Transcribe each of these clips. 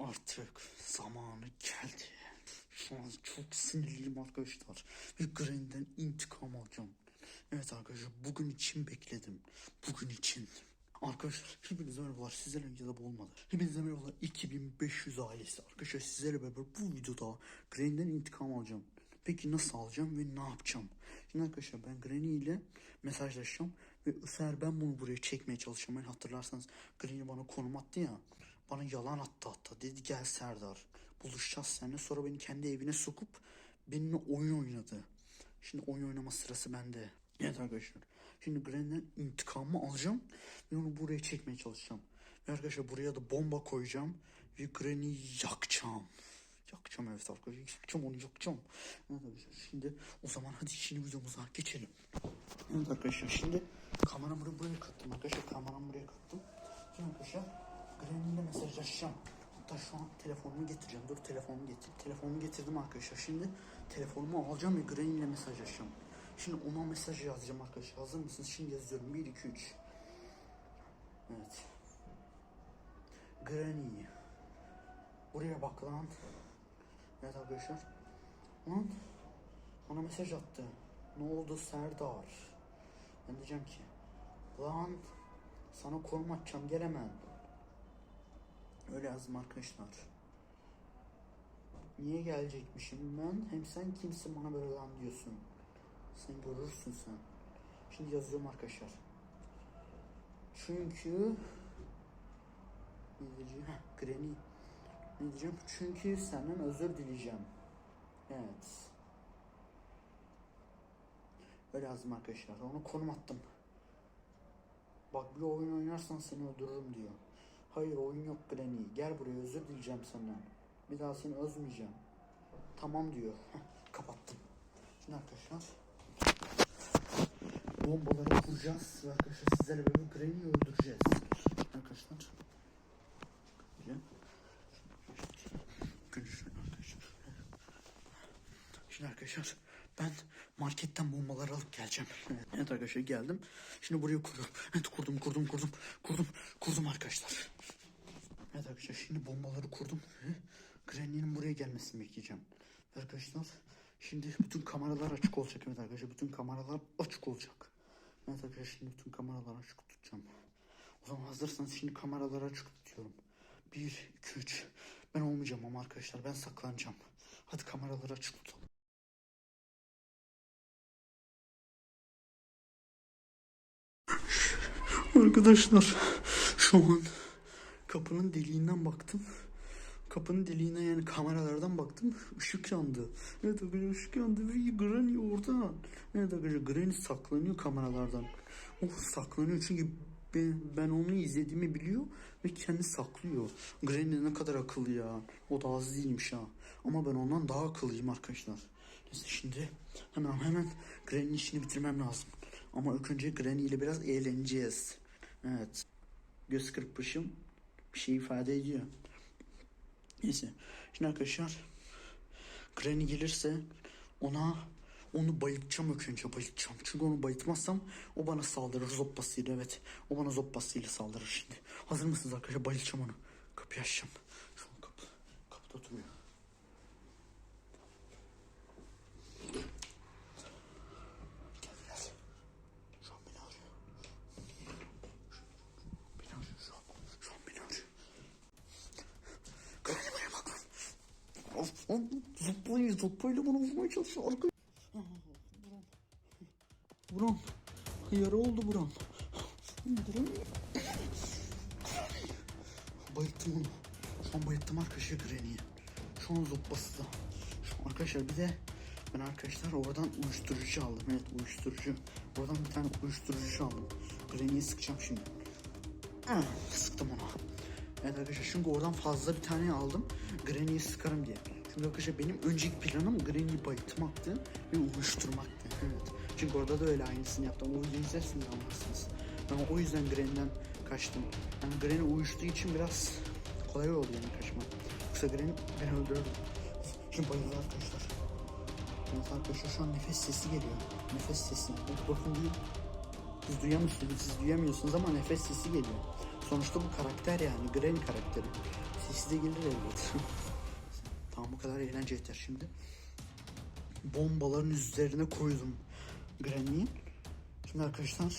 Artık zamanı geldi. Şu an çok sinirliyim arkadaşlar. Ve Granny'den intikam alacağım. Evet arkadaşlar bugün için bekledim. Bugün için. Arkadaşlar hepinize merhabalar. Sizlerle videoda bu olmadı. Hepinize merhabalar. 2500 ailesi. Arkadaşlar sizlerle beraber bu videoda Granny'den intikam alacağım. Peki nasıl alacağım ve ne yapacağım? Şimdi arkadaşlar ben Granny ile mesajlaşacağım ve sefer ben bunu buraya çekmeye çalışacağım. Yani hatırlarsanız Granny bana konum attı ya. Bana yalan attı hatta. Dedi gel Serdar. Buluşacağız seninle. Sonra beni kendi evine sokup benimle oyun oynadı. Şimdi oyun oynama sırası bende. Evet arkadaşlar. Şimdi Granny'den intikamımı alacağım ve onu buraya çekmeye çalışacağım. Ve arkadaşlar buraya da bomba koyacağım ve Granny'yi yakacağım. Yakacağım evet arkadaşlar. Yakacağım onu yakacağım. Evet arkadaşlar şimdi o zaman hadi şimdi videomuza geçelim. Evet arkadaşlar şimdi kameramı buraya kattım arkadaşlar. Kameramı buraya kattım. Şimdi arkadaşlar İle mesajlaşacağım. Hatta şu an telefonumu getireceğim. Dur telefonumu getir. Telefonumu getirdim arkadaşlar. Şimdi telefonumu alacağım ve Granny ile mesajlaşacağım. Şimdi ona mesaj yazacağım arkadaşlar. Hazır mısınız? Şimdi yazıyorum. 1, 2, 3. Evet. Granny. Buraya bak lan. Evet arkadaşlar. Lan. Bana mesaj attı. Ne oldu Serdar? Ben diyeceğim ki. Lan. Sana konum atacağım gel hemen. Öyle yazdım arkadaşlar. Niye gelecekmişim ben? Hem sen kimsin bana böyle lan diyorsun. Sen görürsün sen. Şimdi yazıyorum arkadaşlar. Çünkü ne diyeceğim? Heh, Granny. Ne diyeceğim? Çünkü senden özür dileyeceğim. Evet. Öyle yazdım arkadaşlar. Ona konum attım. Bak bir oyun oynarsan seni öldürürüm diyor. Hayır oyun yok Granny. Gel buraya özür dileyeceğim senden. Bir daha seni özmeyeceğim. Tamam diyor. Kapattım. Şimdi arkadaşlar bombaları kuracağız ve arkadaşlar sizlerle beraber Granny'yi öldüreceğiz. Arkadaşlar. Böyle. Görüşürüz arkadaşlar. Şimdi arkadaşlar ben marketten bombaları alıp geleceğim. Evet, arkadaşlar geldim. Şimdi buraya kuruyorum. Evet kurdum kurdum kurdum kurdum kurdum arkadaşlar. Evet arkadaşlar şimdi bombaları kurdum. Granny'nin buraya gelmesini bekleyeceğim. Arkadaşlar şimdi bütün kameralar açık olacak. Evet arkadaşlar bütün kameralar açık olacak. Evet arkadaşlar şimdi bütün kameraları açık tutacağım. O zaman hazırsanız şimdi kameraları açık tutuyorum. 1, 2, 3. Ben olmayacağım ama arkadaşlar ben saklanacağım. Hadi kameraları açık tutalım. Arkadaşlar şu an kapının deliğinden baktım. Kapının deliğine yani kameralardan baktım. Işık yandı. Evet arkadaşlar ışık yandı ve Granny orada. Evet arkadaşlar Granny saklanıyor kameralardan. O saklanıyor çünkü ben, ben onu izlediğimi biliyor ve kendi saklıyor. Granny ne kadar akıllı ya. O da az değilmiş ha. Ama ben ondan daha akıllıyım arkadaşlar. Neyse şimdi hemen hemen Granny'nin işini bitirmem lazım. Ama ilk önce Granny ile biraz eğleneceğiz. Evet. Göz kırpışım bir şey ifade ediyor. Neyse. Şimdi arkadaşlar Granny gelirse ona onu bayıltacağım ilk önce bayıltacağım. Çünkü onu bayıltmazsam o bana saldırır zoppasıyla evet. O bana zoppasıyla saldırır şimdi. Hazır mısınız arkadaşlar bayıltacağım onu. Kapıyı açacağım. Şu an kapı, kapıda oturuyor. Geldiler. Şu an beni arıyor. Beni arıyor şu an. Şu an beni arıyor. Granny buraya bak lan. Of, of, Zopayı, zopayla bana vurmaya çalışıyor. Arka... Buram. Buram. Yara oldu buram. Buram. Bayılttım onu. Şu an bayılttım arkadaşlar Granny'i. Şu an zoppası da. Şu an arkadaşlar bir de ben arkadaşlar oradan uyuşturucu aldım. Evet uyuşturucu. Oradan bir tane uyuşturucu aldım. Granny'i sıkacağım şimdi. Sıktım ona. Evet arkadaşlar çünkü oradan fazla bir tane aldım. Granny'yi sıkarım diye. Çünkü arkadaşlar benim önceki planım Granny'yi bayıltmaktı ve uyuşturmaktı. Evet. Çünkü orada da öyle aynısını yaptım. O yüzden izlersiniz anlarsınız. Ben o yüzden Granny'den kaçtım. Yani Granny uyuştuğu için biraz kolay oldu yani kaçmak. Yoksa Granny beni öldürdü. Şimdi bayıldı arkadaşlar. Evet arkadaşlar şu an nefes sesi geliyor. Nefes sesi. Bak bakın duyun. Siz duyamıyorsunuz, siz duyamıyorsunuz ama nefes sesi geliyor. Sonuçta bu karakter yani Granny karakteri. Sesi de gelir elbet. tamam bu kadar eğlence yeter şimdi. Bombaların üzerine koydum Granny'yi. Şimdi arkadaşlar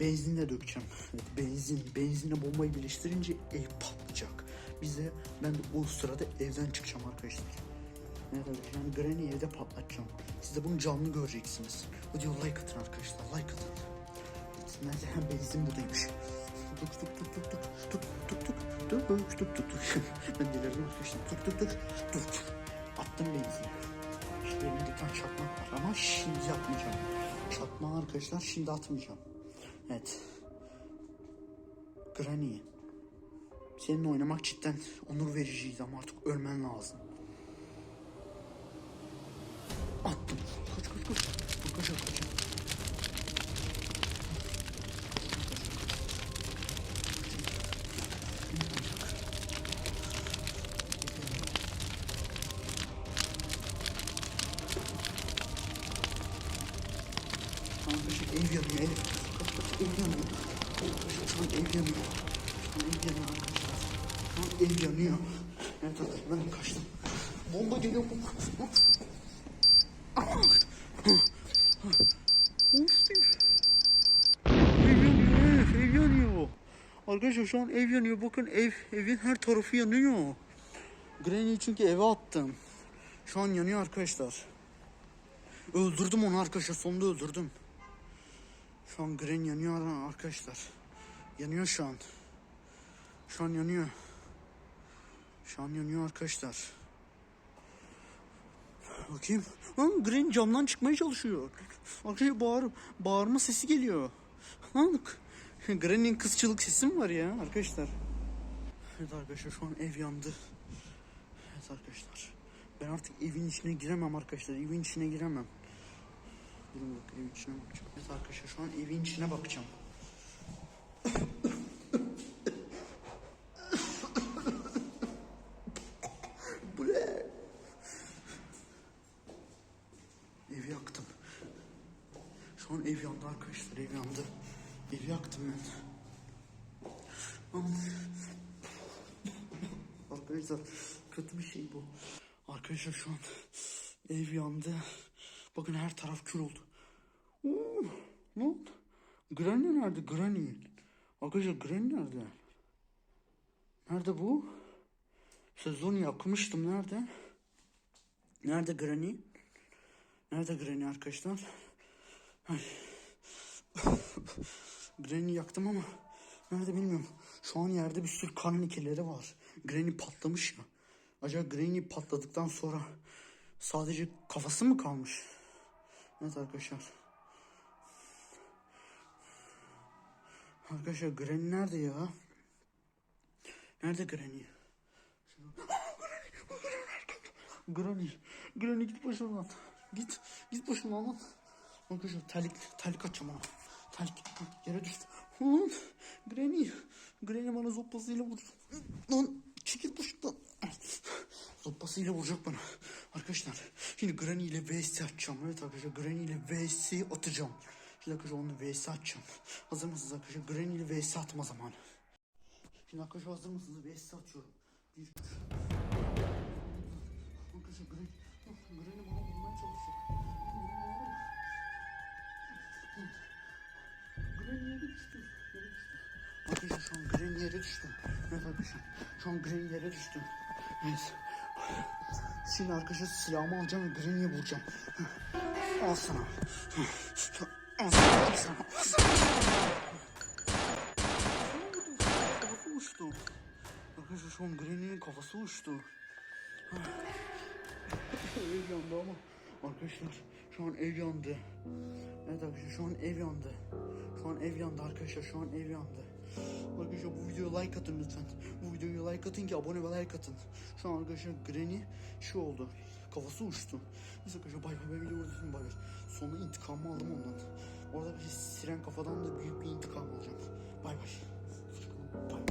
benzinle dökeceğim. Evet, benzin, benzinle bombayı birleştirince ev patlayacak. Bize ben de o sırada evden çıkacağım arkadaşlar. Evet arkadaşlar yani Granny'i evde patlatacağım. Siz de bunu canlı göreceksiniz. Video like atın arkadaşlar like atın. Nerede? Benzin buradaymış. Tuk tuk tuk tuk tuk tuk tuk tuk tuk tuk tuk tuk tuk. Ben delirdim arkadaşlar. Tuk tuk tuk tuk. Attım benzini. İşte elimde tane çakmak var ama şimdi yapmayacağım. Çakmağı arkadaşlar şimdi atmayacağım. Evet. Granny. Seninle oynamak cidden onur vericiydi ama artık ölmen lazım. Attım. Ev yanıyor. Evet arkadaşlar ben kaçtım. Bomba geliyor. Of Ev yanıyor ev, ev yanıyor. Arkadaşlar şu an ev yanıyor. Bakın ev, evin her tarafı yanıyor. Granny çünkü eve attım. Şu an yanıyor arkadaşlar. Öldürdüm onu arkadaşlar. Sonunda öldürdüm. Şu an Granny yanıyor arkadaşlar. Yanıyor şu an. Şu an yanıyor. Şu an yanıyor arkadaşlar. Bakayım. Lan Granny camdan çıkmaya çalışıyor. Arkadaşlar bağır, bağırma sesi geliyor. Lan Granny'nin kızçılık sesi mi var ya arkadaşlar? Evet arkadaşlar şu an ev yandı. Evet arkadaşlar. Ben artık evin içine giremem arkadaşlar. Evin içine giremem. Durun bak evin içine bakacağım. Evet arkadaşlar şu an evin içine bakacağım. Bu ne? Evi yaktım. Şu an ev yandı arkadaşlar ev yandı. Evi yaktım ben. Aman. Arkadaşlar kötü bir şey bu. Arkadaşlar şu an ev yandı. Bakın her taraf kül oldu. Oo, lan Granny nerede? Granny. Arkadaşlar Granny nerede? Nerede bu? Sezonu yakmıştım. Nerede? Nerede Granny? Nerede Granny arkadaşlar? Granny yaktım ama nerede bilmiyorum. Şu an yerde bir sürü kan lekeleri var. Granny patlamış ya. Acaba Granny patladıktan sonra sadece kafası mı kalmış? Evet arkadaşlar. Arkadaşlar Granny nerede ya? Nerede Granny? Granny. Granny git başımdan. Git. Git başımdan lan. Arkadaşlar terlik, terlik açacağım ona. Terlik yere düştü. Lan Granny. Granny bana zoppasıyla vurdu. Lan. Zoppasıyla vuracak bana. Arkadaşlar şimdi Granny ile VS atacağım. Evet arkadaşlar Granny ile VS atacağım. Şimdi arkadaşlar onu VS atacağım. Hazır mısınız arkadaşlar? Granny ile VS atma zamanı. Şimdi arkadaşlar hazır mısınız? VS atıyorum. Bir. Arkadaşlar Granny, Granny bana vurmaya çalışacak. Granny yere düştü. Yere düştü. Arkadaşlar şu an Granny yere düştü. Evet arkadaşlar. Şu an Granny yere düştü. Evet. Şimdi arkadaşlar silahımı alacağım ve Granny'e vuracağım. Al sana. Al sana. Al sana. Al sana. Kafası uçtu. Arkadaşlar şu an Granny'nin kafası uçtu. ev yandı ama arkadaşlar şu an ev yandı. Evet arkadaşlar şu an ev yandı. Şu an ev yandı arkadaşlar şu an ev yandı. Arkadaşlar bu videoya like atın lütfen. Bu videoya like atın ki abone ve like atın. Şu an arkadaşlar Granny şu oldu. Kafası uçtu. Neyse arkadaşlar bay bay ben videoyu burada bay bay. Sonra intikamımı aldım ondan. Orada bir siren kafadan da büyük bir intikam alacağım. Bay. Bay bay.